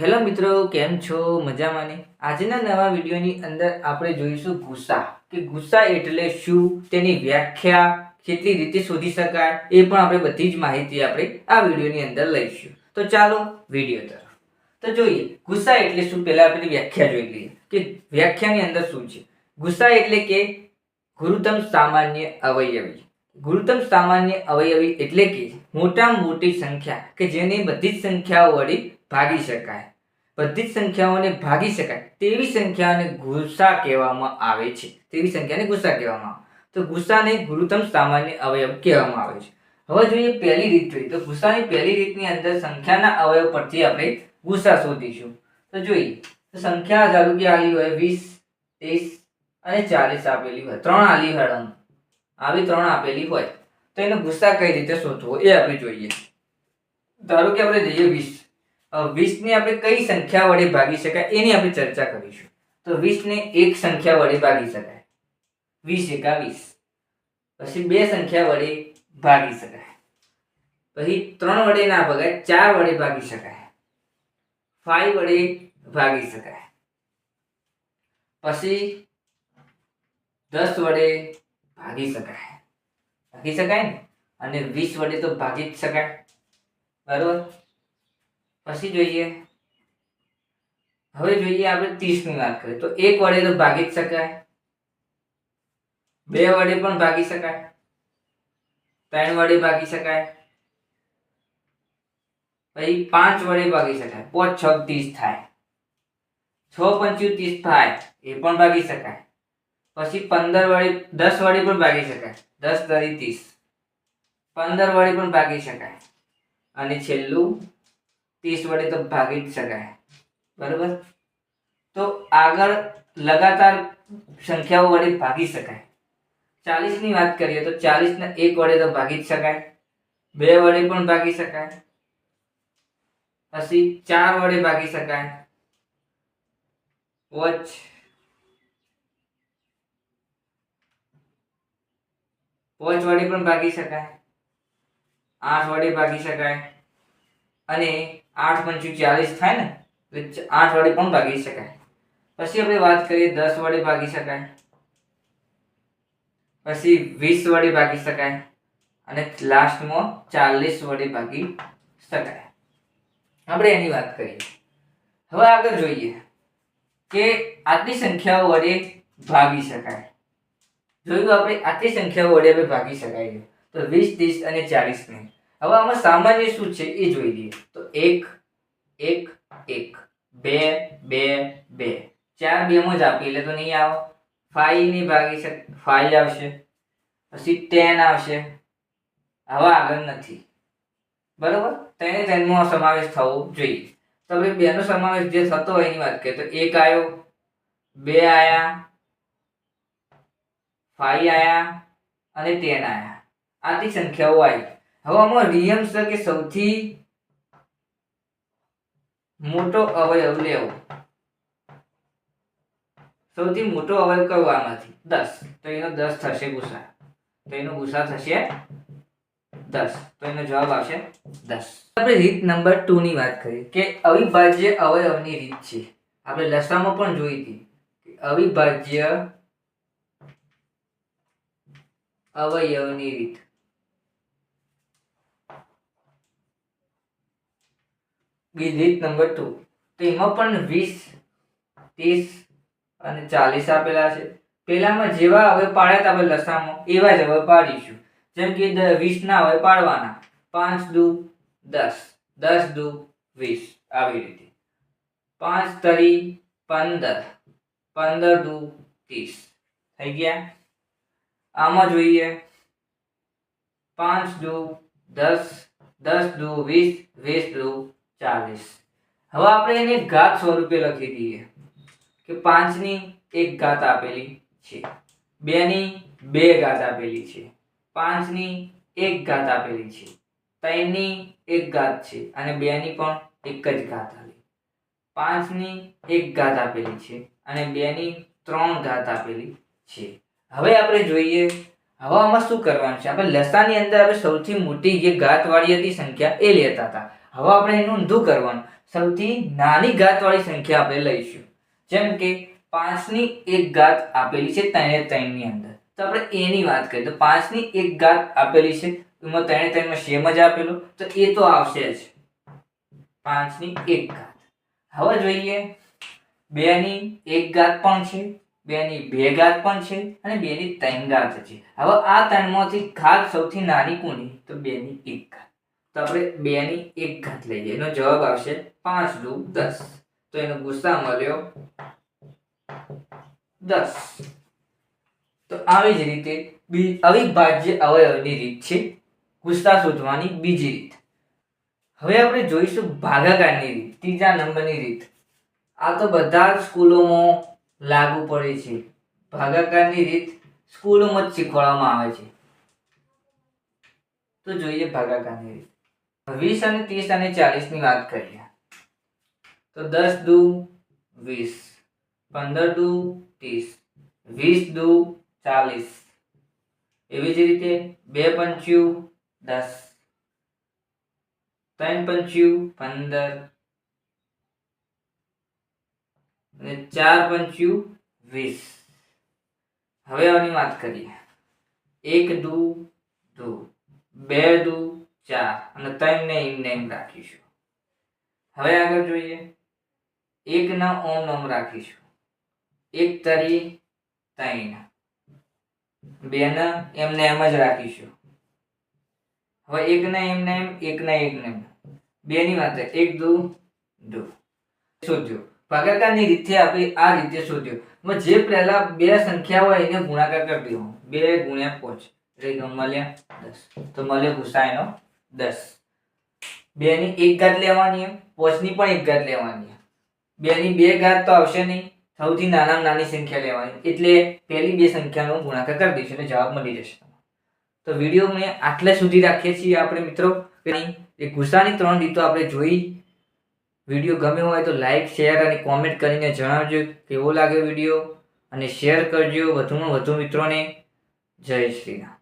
Hello મિત્રો, કેમ છો? મજામાં આજના નવા વિડીયોની અંદર આપણે જોઈશું ગુસ્સા. કે ગુસ્સા એટલે શું? તેની વ્યાખ્યા કેટલી રીતે શોધી શકાય? એ પણ આપણે બધી જ માહિતી આપણે આ વિડીયોની અંદર લઈશું. તો ચાલો વીડિયો તરફ. તો જોઈએ, ગુસ્સા એટલે શું? પહેલાં આપણે વ્યાખ્યા જોઈ લઈએ. કે વ્યાખ્યાની અંદર શું છે? ગુસ્સા એટલે કે ગુરુતમ સામાન્ય અવયવી. ગુરુતમ સામાન્ય અવયવી એટલે કે મોટામાં મોટી સંખ્યા, કે જેને બધી જ સંખ્યાઓ વળી ભાગી શકાય. બધી જ સંખ્યાઓને ભાગી શકાય. તેવી સંખ્યાને ગુસ્સા કહેવામાં આવે છે. તેવી સંખ્યાને ગુસ્સા કહેવામાં આવે. તો ગુસ્સાને ગુરુતમ સામાન્ય અવયવ કહેવામાં આવે છે. હવે જોઈએ પહેલી રીત જોઈએ. તો ગુસ્સાની પહેલી રીતની અંદર સંખ્યાના અવયવ પરથી આપણે ગુસ્સા શોધીશું. તો જોઈએ. તો સંખ્યા ધારો કે આલી હોય વીસ, ત્રીસ અને ચાલીસ આપેલી હોય. ત્રણ આલી હળંગ આવી ત્રણ આપેલી હોય. તો એનો ગુસ્સા કઈ રીતે શોધવો એ આપણે જોઈએ. ધારો કે આપણે જઈએ વીસ. વીસને આપણે કઈ સંખ્યા વડે ભાગી શકાય એની આપણે ચર્ચા કરીશું. તો વીસને એક સંખ્યા વડે ભાગી શકાય. વીસ એકા વીસ પછી બે સંખ્યા વડે ભાગી શકાય. પછી ત્રણ વડે ના ભગાય, ચાર વડે ભાગી શકાય. ફાઈવ વડે ભાગી શકાય. પછી દસ વડે ભાગી શકાય. ભાગી શકાય ને? અને વીસ વડે તો ભાગી જ શકાય. બરોબર? પછી જોઈએ. હવે જોઈએ આપણે ત્રીસની વાત કરીએ. તો એક વડે તો ભાગી જ શકાય. બે વડે પણ ભાગી શકાય. ત્રણ વડે ભાગી શકાય. પછી પાંચ વડે ભાગી શકાય. પાંચ, છ, ત્રીસ થાય. છ પંચું ત્રીસ થાય. એ પણ ભાગી શકાય. પછી પંદર વડે, દસ વડે પણ ભાગી શકાય. દસ તરી ત્રીસ. પંદર વડે પણ ભાગી શકાય. અને છેલ્લું ત્રીસ વડે તો ભાગી જ શકાય. બરોબર? તો આગળ લગાતાર સંખ્યાઓ વડે ભાગી શકાય. ચાલીસની વાત કરીએ તો ચાલીસને એક વડે તો ભાગી જ શકાય. બે વડે પણ ભાગી શકાય. પછી ચાર વડે ભાગી શકાય. વોચ. વોચ વડે પણ ભાગી શકાય. આઠ વડે ભાગી શકાય. અને આઠ પંચું ચાલીસ થાય ને એટલે આઠ વડે પણ ભાગી શકાય. પછી આપણે વાત કરીએ દસ વડે ભાગી શકાય. પછી વીસ વડે ભાગી શકાય અને લાસ્ટમાં ચાલીસ વડે ભાગી શકાય. આપણે એની વાત કરીએ. હવે આગળ જોઈએ કે આટલી સંખ્યાઓ વડે ભાગી શકાય. જોયું આપણે આટલી સંખ્યાઓ વડે આપણે ભાગી શકાય તો વીસ, ત્રીસ અને ચાલીસ ને હવે આમાં સામાન્ય શું છે એ જોઈ લઈએ. તો એક એક એક, બે બે બે. ચાર બેમાં જ આપી એટલે તો નહીં આવે. ફાઈવની ભાગી શક ફાઈવ આવશે. પછી ટેન આવશે. હવે આગળ નથી. બરોબર? તેને તેનો સમાવેશ થવો જોઈએ. તો આપણે બેનો સમાવેશ જે થતો હોય એની વાત કરીએ. તો એક આવ્યો બે આયા ફાઈવ આયા અને ટેન આયા. આથી સંખ્યાઓ આવી. હવે આમાં નિયમ છે સૌથી મોટો અવયવ લેવો? સૌથી મોટો અવયવ કયો આમાંથી? દસ. તો એનો દસ થશે ગુસા. તો એનો ગુસા થશે દસ. તો એનો જવાબ આવશે દસ. આપણે રીત નંબર ટુ ની વાત કરીએ કે અવિભાજ્ય અવયવની રીત છે. આપણે લસામાં પણ જોઈ હતી અવિભાજ્ય અવયવની રીત. બી રીત નંબર ટુ તો એમાં પણ વીસ, ત્રીસ અને ચાલીસ આપેલા છે. પહેલામાં જેવા હવે પાડ્યા હતા આપણે લસામાં, એવા જ હવે પાડીશું. જેમ કે વીસના હવે પાડવાના. પાંચ દુ, દસ. દસ દુ, વીસ. આવી રીતે. પાંચ તરી પંદર. પંદર દુ, ત્રીસ. થઈ ગયા? આમાં જોઈએ. પાંચ દુ, દસ. દસ દુ, વીસ. વીસ દુ ચાલીસ. હવે આપણે એને ઘાત સ્વરૂપે લખી દઈએ કે પાંચની એક ઘાત આપેલી છે. બેની બે ઘાત આપેલી છે. પાંચની એક ઘાત આપેલી છે. ત્રણની એક ઘાત છે અને બેની પણ એક જ ઘાત આવી પાંચની એક ઘાત આપેલી છે અને બેની ત્રણ ઘાત આપેલી છે. હવે આપણે જોઈએ, હવે આમાં શું કરવાનું છે? આપણે લસાની અંદર આપણે સૌથી મોટી જે ઘાત વાળી હતી સંખ્યા એ લેતા હતા. હવે આપણે એનું ઊંધું કરવાનું. સૌથી નાની ઘાતવાળી સંખ્યા આપણે લઈશું. જેમ કે પાંચની એક ઘાત આપેલી છે ત્રણે ત્રણની અંદર. તો આપણે એની વાત કરીએ તો પાંચની એક ઘાત આપેલી છે, એમાં ત્રણે ત્રણમાં સેમ જ આપેલો, તો એ તો આવશે જ. પાંચની એક ઘાત. હવે જોઈએ, બેની એક ઘાત પણ છે, બેની બે ઘાત પણ છે, અને બેની ત્રણ ઘાત છે. હવે આ ત્રણમાંથી ઘાત સૌથી નાની કોની? તો બેની એક ઘાત. તો આપણે બેની એક ઘાત લઈએ. એનો જવાબ આવશે પાંચ દુ દસ. તો એનો ગુસ્સા મળ્યો દસ. તો આવી જ રીતે બી અવિભાજ્ય અવયવની રીત છે ગુસ્સા શોધવાની બીજી રીત. હવે આપણે જોઈશું ભાગાકારની રીત, ત્રીજા નંબરની રીત. આ તો બધા સ્કૂલોમાં લાગુ પડે છે. ભાગાકારની રીત સ્કૂલોમાં જ શીખવાડવામાં આવે છે. તો જોઈએ ભાગાકારની રીત. વીસ અને ત્રીસ અને ચાલીસની વાત કરીએ, તો દસ દુ વીસ, પંદર દુ ત્રીસ, વીસ દુ ચાલીસ. એવી જ રીતે બે પંચ્યું દસ, ત્રણ પંચ્યું પંદર, અને ચાર પંચ્યું વીસ. હવે આની વાત કરીએ, એક દુ દુ, બે દુ ચાર અને ત્રણ ને એમ ને રાખીશું. હવે આગળ જોઈએ. એક ના ઓમ નોમ રાખીશું. એક તરી ત્રણ. બે ના એમને એમ જ રાખીશું. હવે એક ના એમ ને એક ના એક ને એમ. બે ની વાત એક, દુ દુ. શોધ્યો ભાગાકારની રીતે આપણે આ રીતે શોધ્યો જે પહેલા બે સંખ્યા હોય એને ગુણાકાર કરી દેવો બે ગુણ્યા પાંચ. એટલે મળ્યા દસ. તો મળ્યો ગુસાઈ એનો દસ. બે ની એક ઘાત લેવાની પાંચની પણ એક ઘાત લેવાની બેની બે ઘાત તો આવશે નહીં, સૌથી નાનામાં નાની સંખ્યા લેવાની. એટલે પહેલી બે સંખ્યાનો ગુણાકાર કરી દઈશું અને જવાબ મળી જશે તો વીડિયો મેં આટલે સુધી રાખીએ છીએ આપણે મિત્રો. એ ગુસ્સાની ત્રણ રીતો આપણે જોઈ. વીડિયો ગમ્યો હોય તો લાઈક, શેર અને કોમેન્ટ કરીને જણાવજો કેવો લાગ્યો વીડિયો. અને શેર કરજો વધુમાં વધુ મિત્રોને. જય શ્રી રામ.